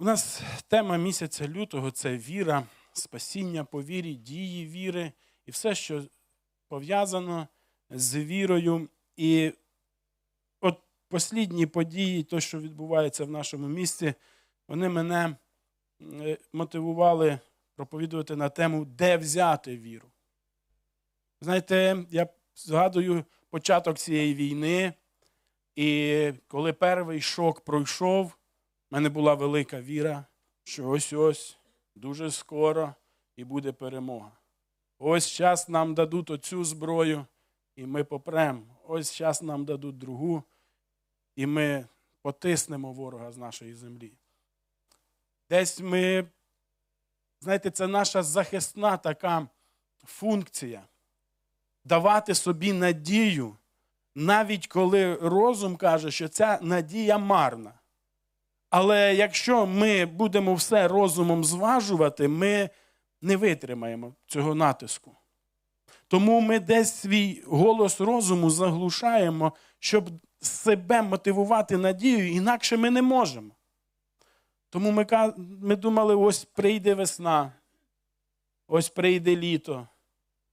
У нас тема місяця лютого це віра, спасіння по вірі, дії віри і все, що пов'язано з вірою. І от послідні події, то, що відбувається в нашому місті, вони мене е, мотивували проповідувати на тему, де взяти віру. Знаєте, я згадую початок цієї війни, і коли перший шок пройшов, в мене була велика віра, що ось ось дуже скоро і буде перемога. Ось час нам дадуть оцю зброю, і ми попремо. Ось час нам дадуть другу, і ми потиснемо ворога з нашої землі. Десь ми, знаєте, це наша захисна така функція давати собі надію, навіть коли розум каже, що ця надія марна. Але якщо ми будемо все розумом зважувати, ми не витримаємо цього натиску. Тому ми десь свій голос розуму заглушаємо, щоб себе мотивувати надією, інакше ми не можемо. Тому ми, ми думали, ось прийде весна, ось прийде літо,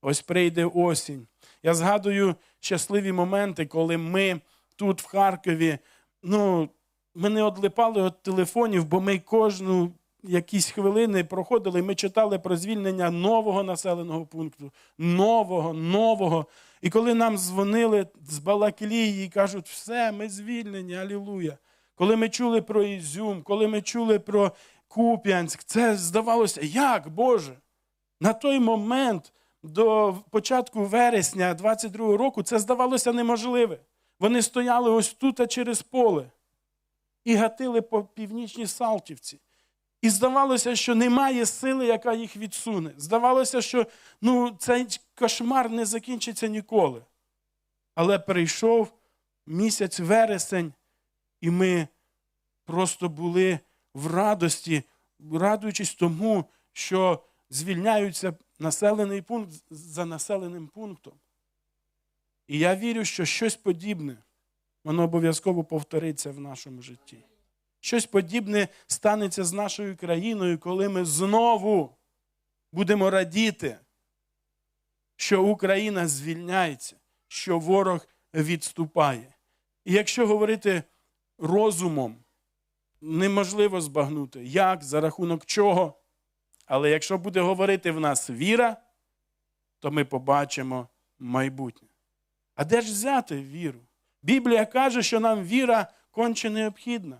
ось прийде осінь. Я згадую щасливі моменти, коли ми тут, в Харкові, ну, ми не одлипали від телефонів, бо ми кожну якісь хвилини проходили, ми читали про звільнення нового населеного пункту, нового, нового. І коли нам дзвонили з Балаклії і кажуть, все, ми звільнені, алілуя. Коли ми чули про Ізюм, коли ми чули про Куп'янськ, це здавалося, як Боже? На той момент до початку вересня 22-го року це здавалося неможливе. Вони стояли ось тут, а через поле, і гатили по північній Салтівці. І здавалося, що немає сили, яка їх відсуне. Здавалося, що ну, цей кошмар не закінчиться ніколи. Але прийшов місяць вересень, і ми просто були в радості, радуючись тому, що звільняються населений пункт за населеним пунктом. І я вірю, що щось подібне, воно обов'язково повториться в нашому житті. Щось подібне станеться з нашою країною, коли ми знову будемо радіти, що Україна звільняється, що ворог відступає. І якщо говорити розумом, неможливо збагнути, як, за рахунок чого. Але якщо буде говорити в нас віра, то ми побачимо майбутнє. А де ж взяти віру? Біблія каже, що нам віра конче необхідна.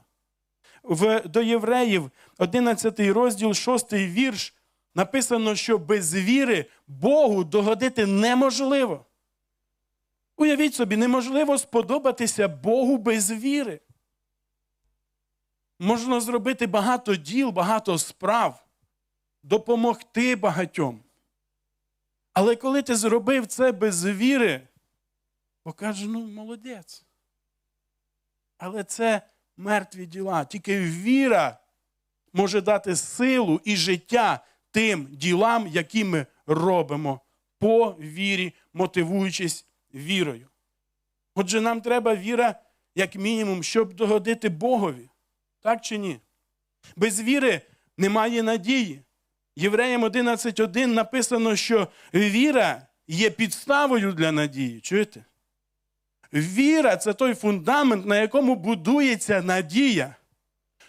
В, До євреїв, 11 розділ, 6 вірш, написано, що без віри Богу догодити неможливо. Уявіть собі, неможливо сподобатися Богу без віри. Можна зробити багато діл, багато справ, допомогти багатьом. Але коли ти зробив це без віри, покаже, ну, молодець. Але це мертві діла. Тільки віра може дати силу і життя тим ділам, які ми робимо по вірі, мотивуючись вірою. Отже, нам треба віра, як мінімум, щоб догодити Богові. Так чи ні? Без віри немає надії. Євреям 11.1 написано, що віра є підставою для надії. Чуєте? Віра це той фундамент, на якому будується надія.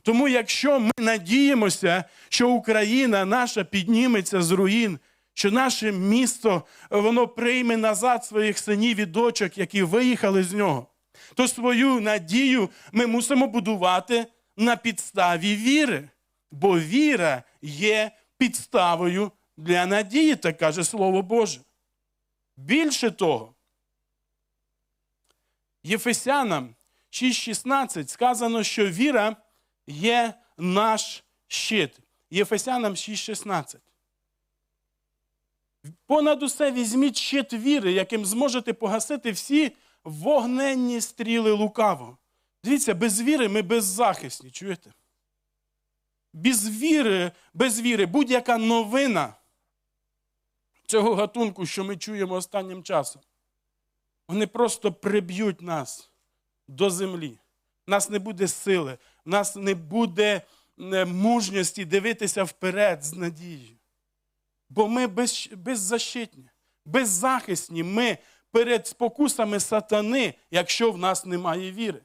Тому, якщо ми надіємося, що Україна наша підніметься з руїн, що наше місто воно прийме назад своїх синів і дочок, які виїхали з нього, то свою надію ми мусимо будувати на підставі віри. Бо віра є підставою для надії, так каже Слово Боже. Більше того, Єфесянам 6,16 сказано, що віра є наш щит. Єфесянам 6,16. Понад усе візьміть щит віри, яким зможете погасити всі вогненні стріли лукавого. Дивіться, без віри ми беззахисні, чуєте? Без віри, без віри будь-яка новина цього гатунку, що ми чуємо останнім часом, вони просто приб'ють нас до землі. У нас не буде сили, в нас не буде е, мужності дивитися вперед з надією. Бо ми без, беззащитні, беззахисні ми перед спокусами сатани, якщо в нас немає віри.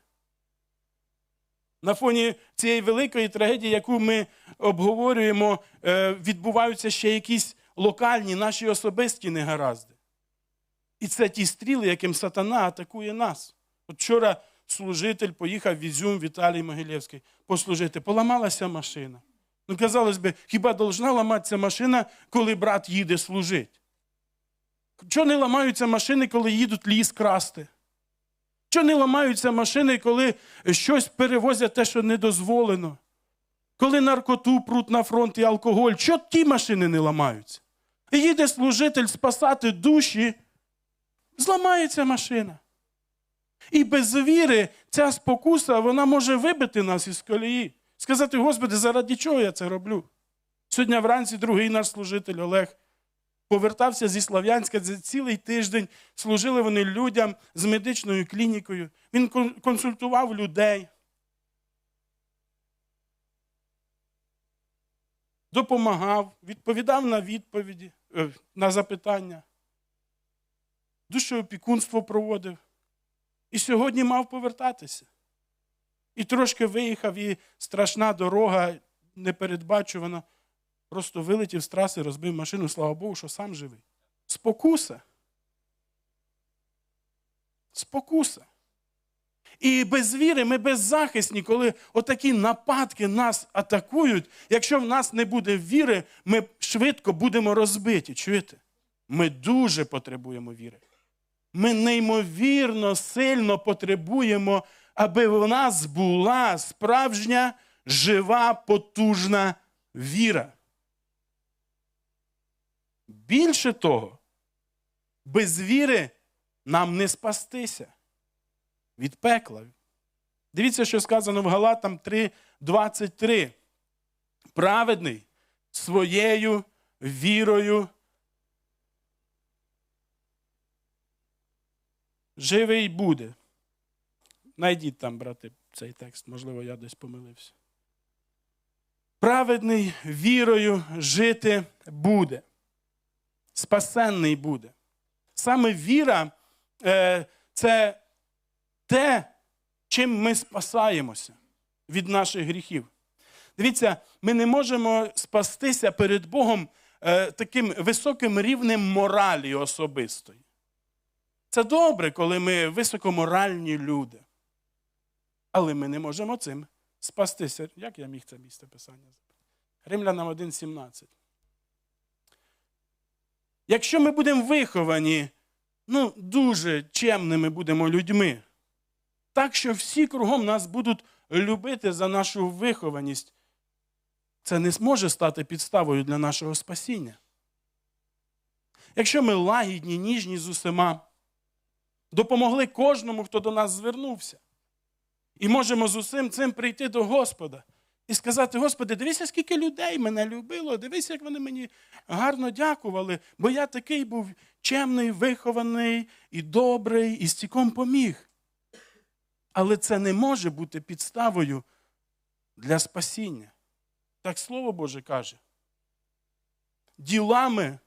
На фоні цієї великої трагедії, яку ми обговорюємо, е, відбуваються ще якісь локальні наші особисті негаразди. І це ті стріли, яким сатана атакує нас. От вчора служитель поїхав в Ізюм Віталій Могилєвський послужити. Поламалася машина. Ну, казалось би, хіба должна ламатися машина, коли брат їде служити? Чого не ламаються машини, коли їдуть ліс красти? Чого не ламаються машини, коли щось перевозять те, що не дозволено? Коли наркоту пруть на фронт і алкоголь, чого ті машини не ламаються? І їде служитель спасати душі, зламається машина. І без віри ця спокуса вона може вибити нас із колії. Сказати, Господи, заради чого я це роблю? Сьогодні вранці другий наш служитель Олег повертався зі Слав'янська цілий тиждень. Служили вони людям з медичною клінікою. Він консультував людей. Допомагав, відповідав на відповіді, е, на запитання. Душоопікунство проводив. І сьогодні мав повертатися. І трошки виїхав, і страшна дорога непередбачувана. Просто вилетів з траси, розбив машину, слава Богу, що сам живий. Спокуса. Спокуса. І без віри ми беззахисні, коли отакі нападки нас атакують. Якщо в нас не буде віри, ми швидко будемо розбиті. Чуєте? Ми дуже потребуємо віри. Ми неймовірно сильно потребуємо, аби в нас була справжня, жива, потужна віра. Більше того, без віри нам не спастися від пекла. Дивіться, що сказано в Галатам 3:23. Праведний своєю вірою. Живий буде. Найдіть там, брати, цей текст, можливо, я десь помилився. Праведний вірою жити буде. Спасенний буде. Саме віра е, це те, чим ми спасаємося від наших гріхів. Дивіться, ми не можемо спастися перед Богом е, таким високим рівнем моралі особистої. Це добре, коли ми високоморальні люди. Але ми не можемо цим спастися. Як я міг це місце писання? Римлянам 1,17. Якщо ми будемо виховані, ну, дуже чемними будемо людьми, так що всі кругом нас будуть любити за нашу вихованість, це не зможе стати підставою для нашого спасіння. Якщо ми лагідні, ніжні з усіма, допомогли кожному, хто до нас звернувся, і можемо з усім цим прийти до Господа і сказати: Господи, дивися, скільки людей мене любило, дивися, як вони мені гарно дякували, бо я такий був чемний, вихований і добрий, і стіком поміг. Але це не може бути підставою для спасіння. Так Слово Боже каже. Ділами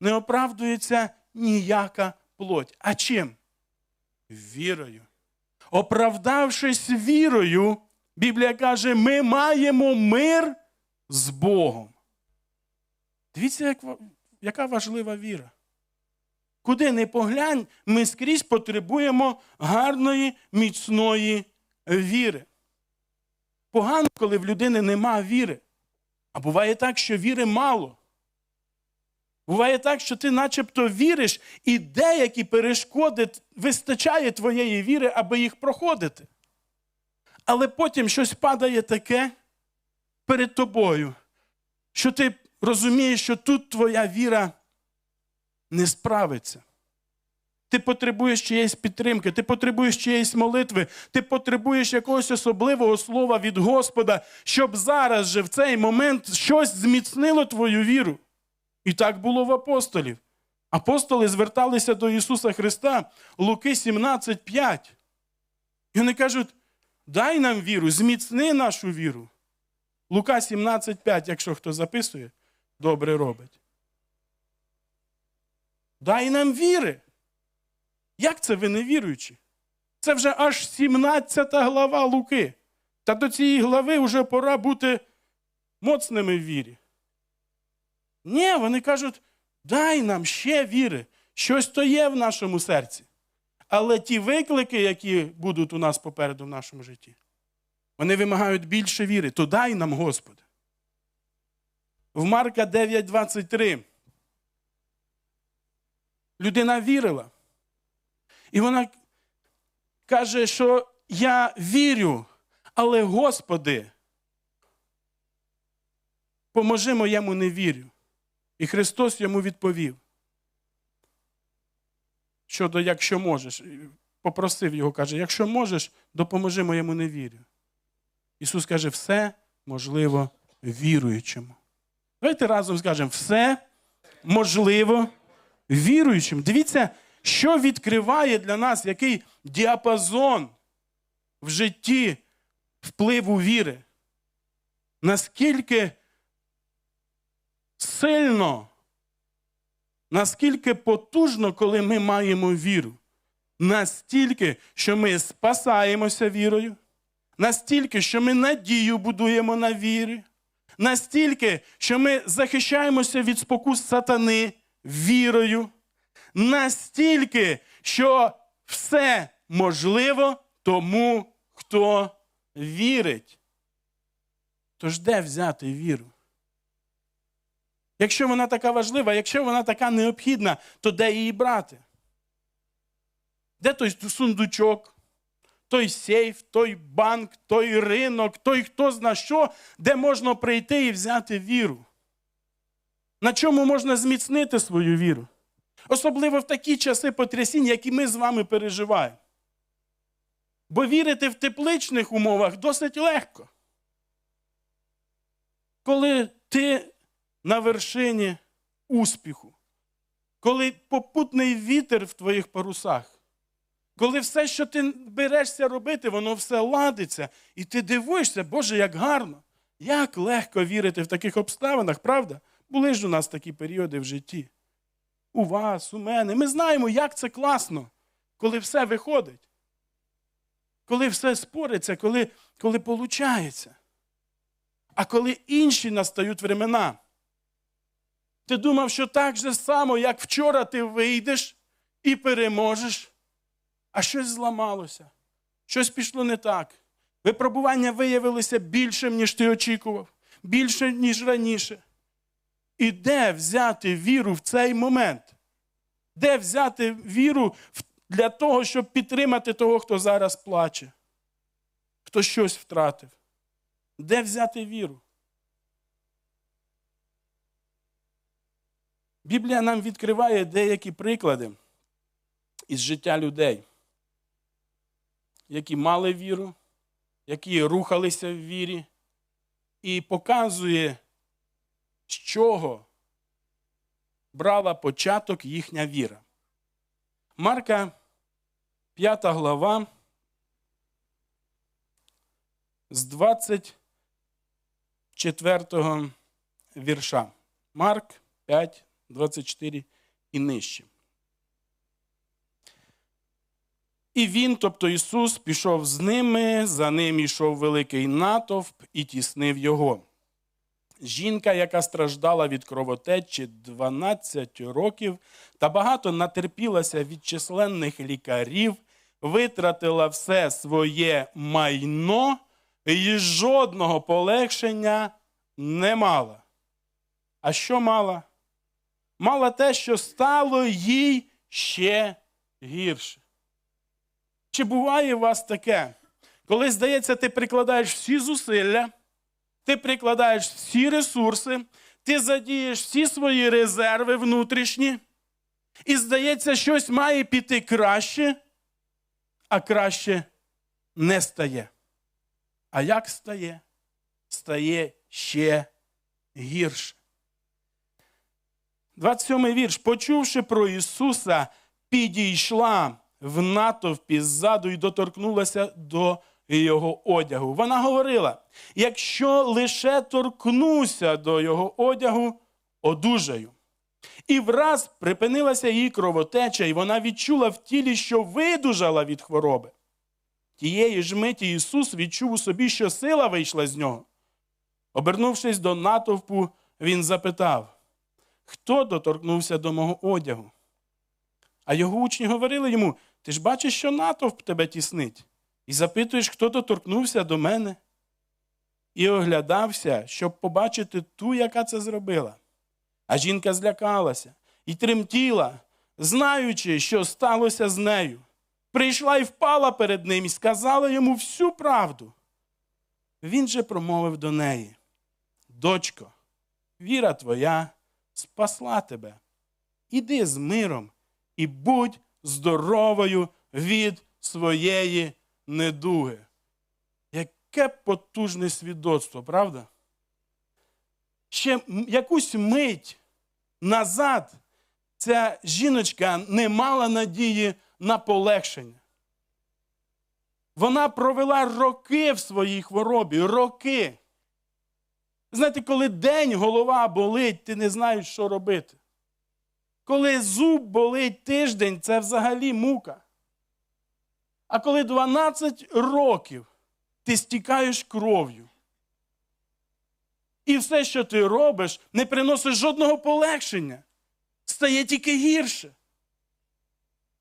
не оправдується ніяка плоть. А чим? Вірою. Оправдавшись вірою, Біблія каже, ми маємо мир з Богом. Дивіться, як, яка важлива віра. Куди не поглянь, ми скрізь потребуємо гарної, міцної віри. Погано, коли в людини нема віри. А буває так, що віри мало. Буває так, що ти начебто віриш, і деякі перешкоди вистачає твоєї віри, аби їх проходити. Але потім щось падає таке перед тобою, що ти розумієш, що тут твоя віра не справиться. Ти потребуєш чиєїсь підтримки, ти потребуєш чиєїсь молитви, ти потребуєш якогось особливого слова від Господа, щоб зараз же в цей момент щось зміцнило твою віру. І так було в апостолів. Апостоли зверталися до Ісуса Христа, Луки 17,5. І вони кажуть: дай нам віру, зміцни нашу віру. Лука 17,5, якщо хто записує, добре робить. Дай нам віри. Як це ви не віруючі? Це вже аж 17 глава Луки. Та до цієї глави вже пора бути моцними в вірі. Ні, вони кажуть, дай нам ще віри. Щось то є в нашому серці. Але ті виклики, які будуть у нас попереду в нашому житті, вони вимагають більше віри. То дай нам, Господи. В Марка 9:23 людина вірила. І вона каже, що я вірю, але Господи, поможи моєму невірю. І Христос йому відповів. Щодо, якщо можеш, попросив його, каже, якщо можеш, допоможи моєму невірю. Ісус каже, все можливо віруючому. Давайте разом скажемо, все можливо віруючим. Дивіться, що відкриває для нас який діапазон в житті впливу віри. Наскільки сильно, наскільки потужно, коли ми маємо віру. Настільки, що ми спасаємося вірою, настільки, що ми надію будуємо на вірі, настільки, що ми захищаємося від спокус сатани вірою, настільки, що все можливо тому, хто вірить. Тож де взяти віру? Якщо вона така важлива, якщо вона така необхідна, то де її брати? Де той сундучок, той сейф, той банк, той ринок, той хто зна що, де можна прийти і взяти віру? На чому можна зміцнити свою віру? Особливо в такі часи потрясінь, які ми з вами переживаємо. Бо вірити в тепличних умовах досить легко. Коли ти на вершині успіху, коли попутний вітер в твоїх парусах, коли все, що ти берешся робити, воно все ладиться, і ти дивуєшся, Боже, як гарно, як легко вірити в таких обставинах, правда? Були ж у нас такі періоди в житті. У вас, у мене. Ми знаємо, як це класно, коли все виходить. Коли все спориться, коли коли получається. А коли інші настають времена. Ти думав, що так же само, як вчора ти вийдеш і переможеш, а щось зламалося, щось пішло не так. Випробування виявилося більшим, ніж ти очікував, більше, ніж раніше. І де взяти віру в цей момент? Де взяти віру для того, щоб підтримати того, хто зараз плаче, хто щось втратив? Де взяти віру? Біблія нам відкриває деякі приклади із життя людей, які мали віру, які рухалися в вірі, і показує, з чого брала початок їхня віра. Марка, 5 глава, з 24 вірша. Марк 5, 24 і нижче. І він, тобто Ісус, пішов з ними, за ним йшов великий натовп і тіснив його. Жінка, яка страждала від кровотечі 12 років та багато натерпілася від численних лікарів, витратила все своє майно і жодного полегшення не мала. А що мала? Мала те, що стало їй ще гірше. Чи буває у вас таке? Коли, здається, ти прикладаєш всі зусилля, ти прикладаєш всі ресурси, ти задієш всі свої резерви внутрішні, і, здається, щось має піти краще, а краще не стає. А як стає? Стає ще гірше. 27 вірш. Почувши про Ісуса, підійшла в натовпі ззаду і доторкнулася до його одягу. Вона говорила: якщо лише торкнуся до його одягу, одужаю. І враз припинилася її кровотеча, і вона відчула в тілі, що видужала від хвороби. Тієї ж миті Ісус відчув у собі, що сила вийшла з нього. Обернувшись до натовпу, він запитав, хто доторкнувся до мого одягу? А його учні говорили йому: Ти ж бачиш, що натовп тебе тіснить, і запитуєш, хто доторкнувся до мене. І оглядався, щоб побачити ту, яка це зробила. А жінка злякалася і тремтіла, знаючи, що сталося з нею. Прийшла і впала перед ним і сказала йому всю правду. Він же промовив до неї: Дочко, віра твоя спасла тебе. Іди з миром і будь здоровою від своєї недуги. Яке потужне свідоцтво, правда? Ще якусь мить назад ця жіночка не мала надії на полегшення. Вона провела роки в своїй хворобі, роки. Знаєте, коли день голова болить, ти не знаєш, що робити. Коли зуб болить тиждень, це взагалі мука. А коли 12 років ти стікаєш кров'ю, і все, що ти робиш, не приносить жодного полегшення, стає тільки гірше.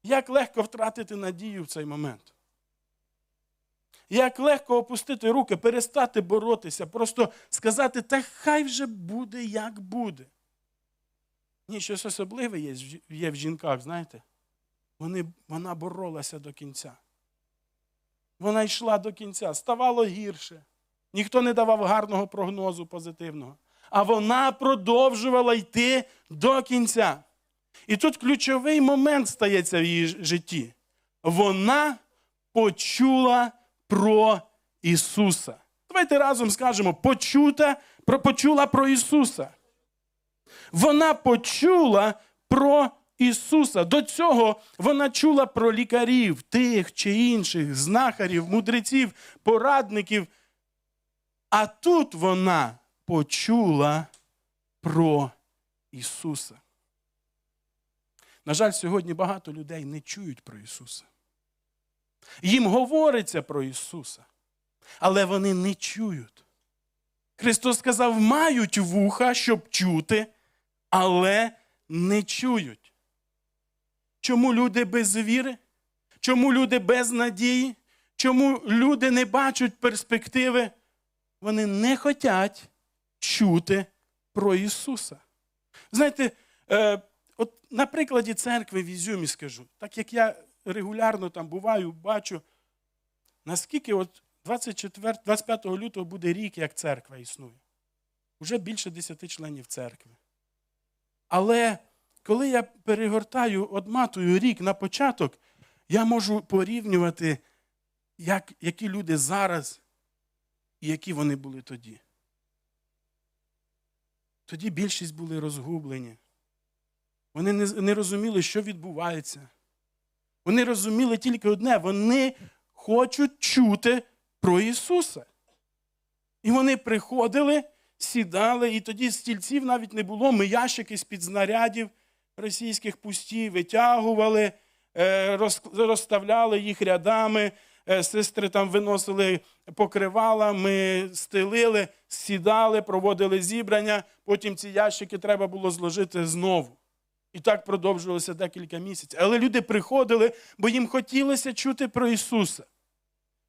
Як легко втратити надію в цей момент? Як легко опустити руки, перестати боротися, просто сказати, та хай вже буде, як буде. Ні, щось особливе є, є в жінках, знаєте? Вони, Вона боролася до кінця. Вона йшла до кінця, ставало гірше. Ніхто не давав гарного прогнозу позитивного. А вона продовжувала йти до кінця. І тут ключовий момент стається в її житті. Вона почула про Ісуса. Давайте разом скажемо, почута, про, почула про Ісуса. Вона почула про Ісуса. До цього вона чула про лікарів, тих чи інших, знахарів, мудреців, порадників. А тут вона почула про Ісуса. На жаль, сьогодні багато людей не чують про Ісуса. Їм говориться про Ісуса, але вони не чують. Христос сказав, мають вуха, щоб чути, але не чують. Чому люди без віри? Чому люди без надії? Чому люди не бачать перспективи? Вони не хочуть чути про Ісуса. Знаєте, е, от на прикладі церкви в Ізюмі скажу, так як я регулярно там буваю, бачу, наскільки от 24, 25 лютого буде рік, як церква існує. Уже більше 10 членів церкви. Але коли я перегортаю, одматую рік на початок, я можу порівнювати, як, які люди зараз і які вони були тоді. Тоді більшість були розгублені. Вони не, не розуміли, що відбувається. Вони розуміли тільки одне: вони хочуть чути про Ісуса. І вони приходили, сідали, і тоді стільців навіть не було. Ми ящики з-під знарядів російських пусті витягували, е, розставляли їх рядами. Е, сестри там виносили покривала, ми стелили, сідали, проводили зібрання, потім ці ящики треба було зложити знову. І так продовжувалося декілька місяців. Але люди приходили, бо їм хотілося чути про Ісуса.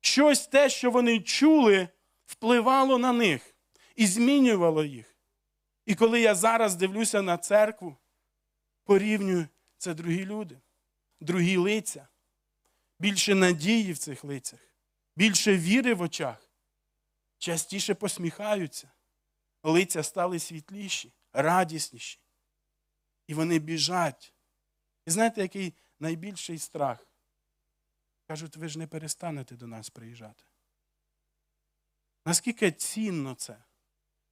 Щось те, що вони чули, впливало на них і змінювало їх. І коли я зараз дивлюся на церкву, порівнюю, це другі люди, другі лиця, більше надії в цих лицях, більше віри в очах, частіше посміхаються, лиця стали світліші, радісніші. І вони біжать. І знаєте, який найбільший страх? Кажуть, ви ж не перестанете до нас приїжджати. Наскільки цінно це,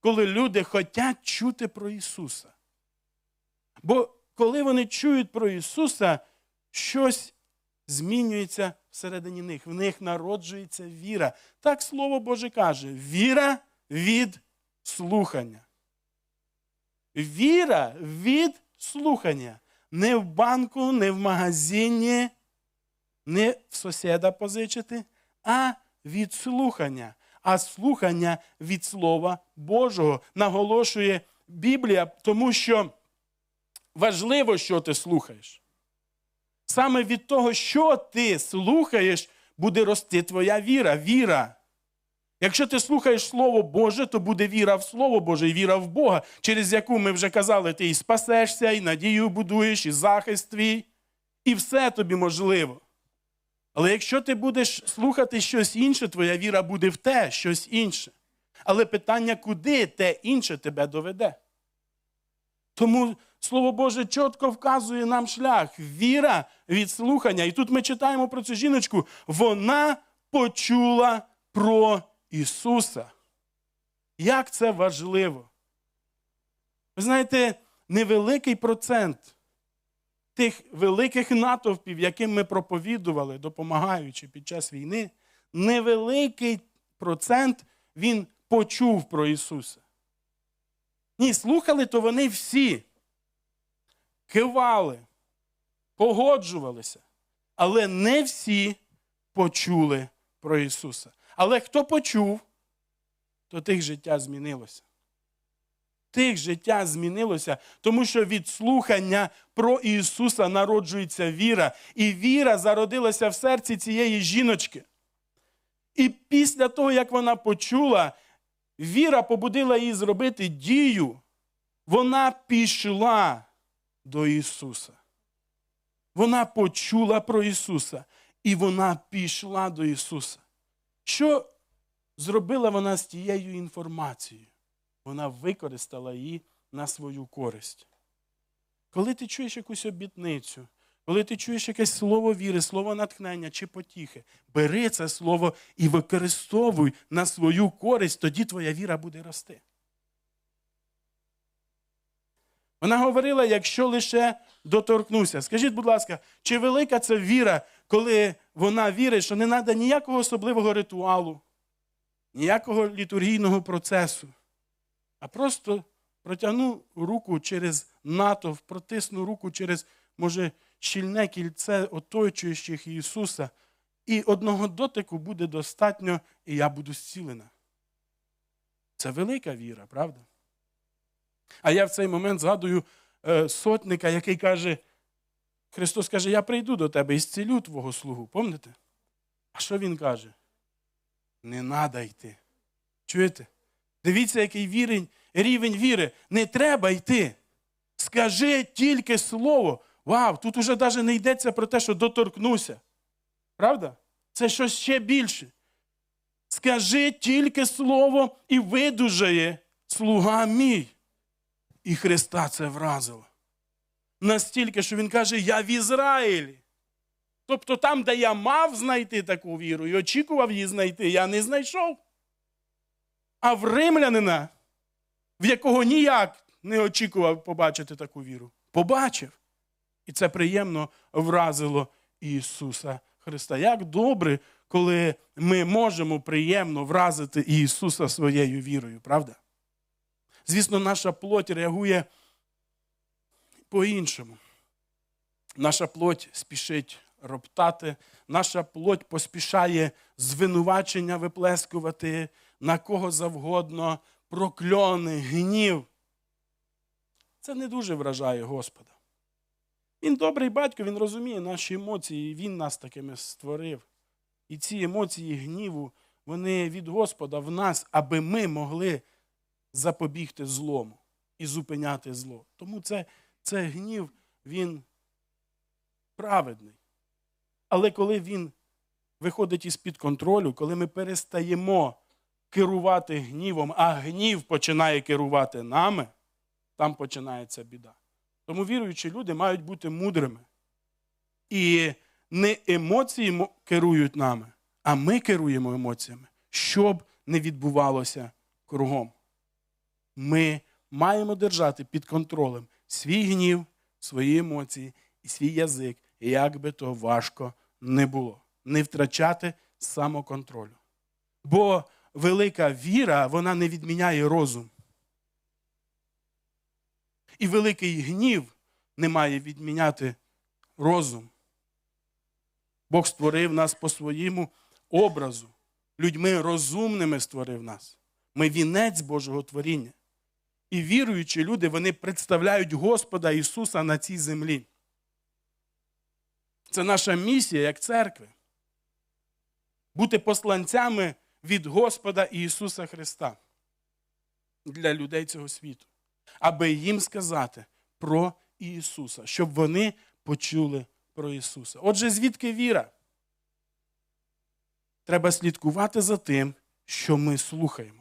коли люди хочуть чути про Ісуса? Бо коли вони чують про Ісуса, щось змінюється всередині них. В них народжується віра. Так Слово Боже каже: віра від слухання. Віра від слухання. Не в банку, не в магазині, не в сусіда позичити, а від слухання. А слухання від Слова Божого наголошує Біблія, тому що важливо, що ти слухаєш. Саме від того, що ти слухаєш, буде рости твоя віра. Віра. Якщо ти слухаєш Слово Боже, то буде віра в Слово Боже і віра в Бога, через яку ми вже казали, ти і спасешся, і надію будуєш, і захист твій, і все тобі можливо. Але якщо ти будеш слухати щось інше, твоя віра буде в те, щось інше. Але питання, куди те інше тебе доведе. Тому Слово Боже чітко вказує нам шлях. Віра від слухання. І тут ми читаємо про цю жіночку. Вона почула про Ісуса. Як це важливо? Ви знаєте, невеликий процент тих великих натовпів, яким ми проповідували, допомагаючи під час війни, невеликий процент він почув про Ісуса. Ні, слухали, то вони всі кивали, погоджувалися, але не всі почули про Ісуса. Але хто почув, то тих життя змінилося. Тих життя змінилося, тому що від слухання про Ісуса народжується віра. І віра зародилася в серці цієї жіночки. І після того, як вона почула, віра побудила її зробити дію. Вона пішла до Ісуса. Вона почула про Ісуса, і вона пішла до Ісуса. Що зробила вона з тією інформацією? Вона використала її на свою користь. Коли ти чуєш якусь обітницю, коли ти чуєш якесь слово віри, слово натхнення чи потіхи, бери це слово і використовуй на свою користь, тоді твоя віра буде рости. Вона говорила, якщо лише доторкнуся. Скажіть, будь ласка, чи велика це віра, коли вона вірить, що не треба ніякого особливого ритуалу, ніякого літургійного процесу, а просто протягну руку через натовп, протисну руку через, може, щільне кільце оточуючих Ісуса, і одного дотику буде достатньо, і я буду зцілена. Це велика віра, правда? А я в цей момент згадую е, сотника, який каже, Христос каже, я прийду до тебе і зцілю твого слугу. Помните? А що він каже? Не треба йти. Чуєте? Дивіться, який вірень, рівень віри. Не треба йти. Скажи тільки слово. Вау, тут уже навіть не йдеться про те, що доторкнуся. Правда? Це щось ще більше. Скажи тільки слово і видужає слуга мій. І Христа це вразило. Настільки, що Він каже, я в Ізраїлі. Тобто там, де я мав знайти таку віру і очікував її знайти, я не знайшов. А в римлянина, в якого ніяк не очікував побачити таку віру, побачив. І це приємно вразило Ісуса Христа. Як добре, коли ми можемо приємно вразити Ісуса своєю вірою, правда? Звісно, наша плоть реагує по-іншому. Наша плоть спішить роптати, наша плоть поспішає звинувачення виплескувати на кого завгодно, прокльони, гнів. Це не дуже вражає Господа. Він добрий батько, він розуміє наші емоції, він нас такими створив. І ці емоції гніву, вони від Господа в нас, аби ми могли запобігти злому і зупиняти зло. Тому це, це гнів, він праведний. Але коли він виходить із-під контролю, коли ми перестаємо керувати гнівом, а гнів починає керувати нами, там починається біда. Тому віруючі люди мають бути мудрими. І не емоції керують нами, а ми керуємо емоціями, щоб не відбувалося кругом. Ми маємо держати під контролем свій гнів, свої емоції і свій язик, як би то важко не було. не втрачати самоконтролю. Бо велика віра, вона не відміняє розум. І великий гнів не має відміняти розум. Бог створив нас по своєму образу. Людьми розумними створив нас. Ми вінець Божого творіння. І віруючі люди, вони представляють Господа Ісуса на цій землі. Це наша місія як церкви. Бути посланцями від Господа Ісуса Христа для людей цього світу, аби їм сказати про Ісуса, щоб вони почули про Ісуса. Отже, звідки віра? Треба слідкувати за тим, що ми слухаємо.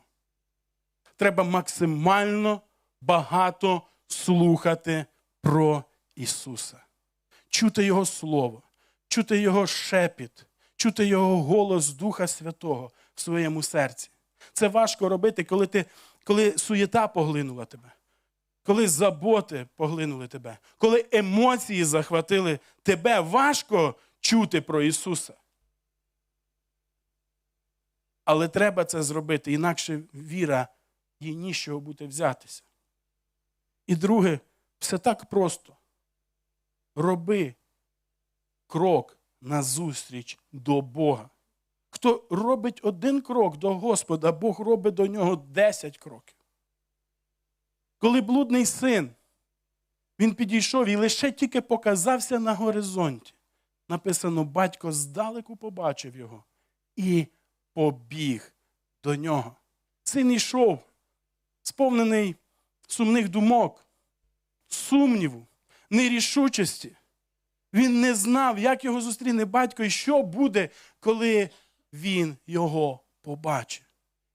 Треба максимально багато слухати про Ісуса, чути Його Слово, чути Його шепіт, чути Його голос Духа Святого в своєму серці. Це важко робити, коли, ти, коли суєта поглинула тебе, коли заботи поглинули тебе, коли емоції захватили тебе. Важко чути про Ісуса. Але треба це зробити, інакше віра їй нічого буде взятися. І друге, все так просто. Роби крок назустріч до Бога. Хто робить один крок до Господа, Бог робить до нього десять кроків. Коли блудний син, він підійшов і лише тільки показався на горизонті. Написано, батько здалеку побачив його і побіг до нього. Син йшов, сповнений сумних думок, сумніву, нерішучості. Він не знав, як його зустріне батько і що буде, коли він його побачить.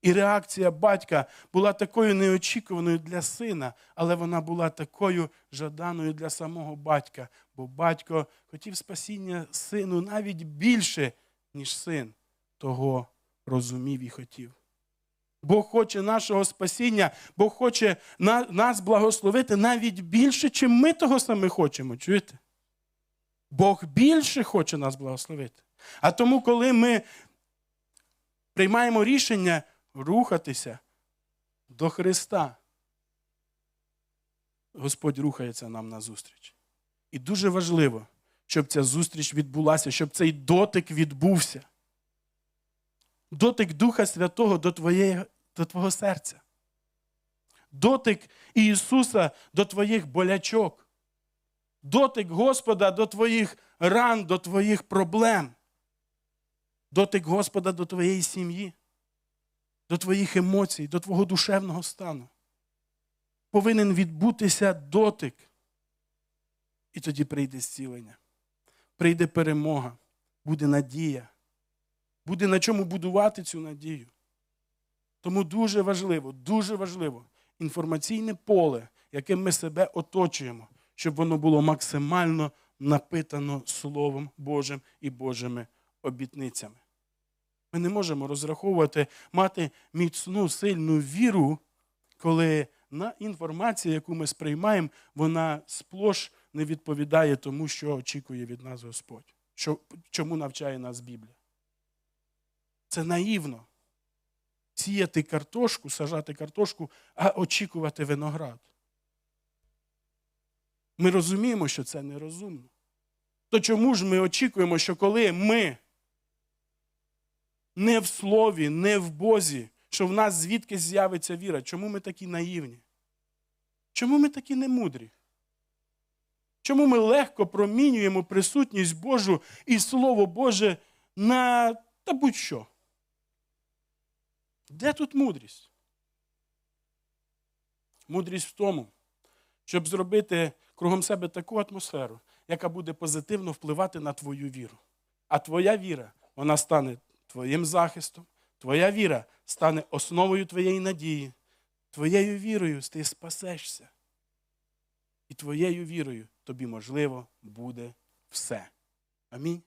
І реакція батька була такою неочікуваною для сина, але вона була такою жаданою для самого батька, бо батько хотів спасіння сину навіть більше, ніж син того розумів і хотів. Бог хоче нашого спасіння, Бог хоче нас благословити навіть більше, чим ми того саме хочемо. Чуєте? Бог більше хоче нас благословити. А тому, коли ми приймаємо рішення рухатися до Христа, Господь рухається нам назустріч. І дуже важливо, щоб ця зустріч відбулася, щоб цей дотик відбувся. Дотик Духа Святого до, твоєї, до Твого серця. Дотик Ісуса до твоїх болячок. Дотик Господа до твоїх ран, до твоїх проблем. Дотик Господа до твоєї сім'ї, до твоїх емоцій, до твого душевного стану. Повинен відбутися дотик. І тоді прийде зцілення. Прийде перемога, буде надія. Буде на чому будувати цю надію. Тому дуже важливо, дуже важливо інформаційне поле, яким ми себе оточуємо, щоб воно було максимально напитано Словом Божим і Божими обітницями. Ми не можемо розраховувати мати міцну, сильну віру, коли на інформацію, яку ми сприймаємо, вона сплош не відповідає тому, що очікує від нас Господь, чому навчає нас Біблія. Це наївно. Сіяти картошку, сажати картошку, а очікувати виноград. Ми розуміємо, що це нерозумно. То чому ж ми очікуємо, що коли ми не в слові, не в Бозі, що в нас звідки з'явиться віра? Чому ми такі наївні? Чому ми такі немудрі? Чому ми легко промінюємо присутність Божу і Слово Боже на та будь-що? Де тут мудрість? Мудрість в тому, щоб зробити кругом себе таку атмосферу, яка буде позитивно впливати на твою віру. А твоя віра, вона стане твоїм захистом, твоя віра стане основою твоєї надії. Твоєю вірою ти спасешся. І твоєю вірою тобі можливо буде все. Амінь.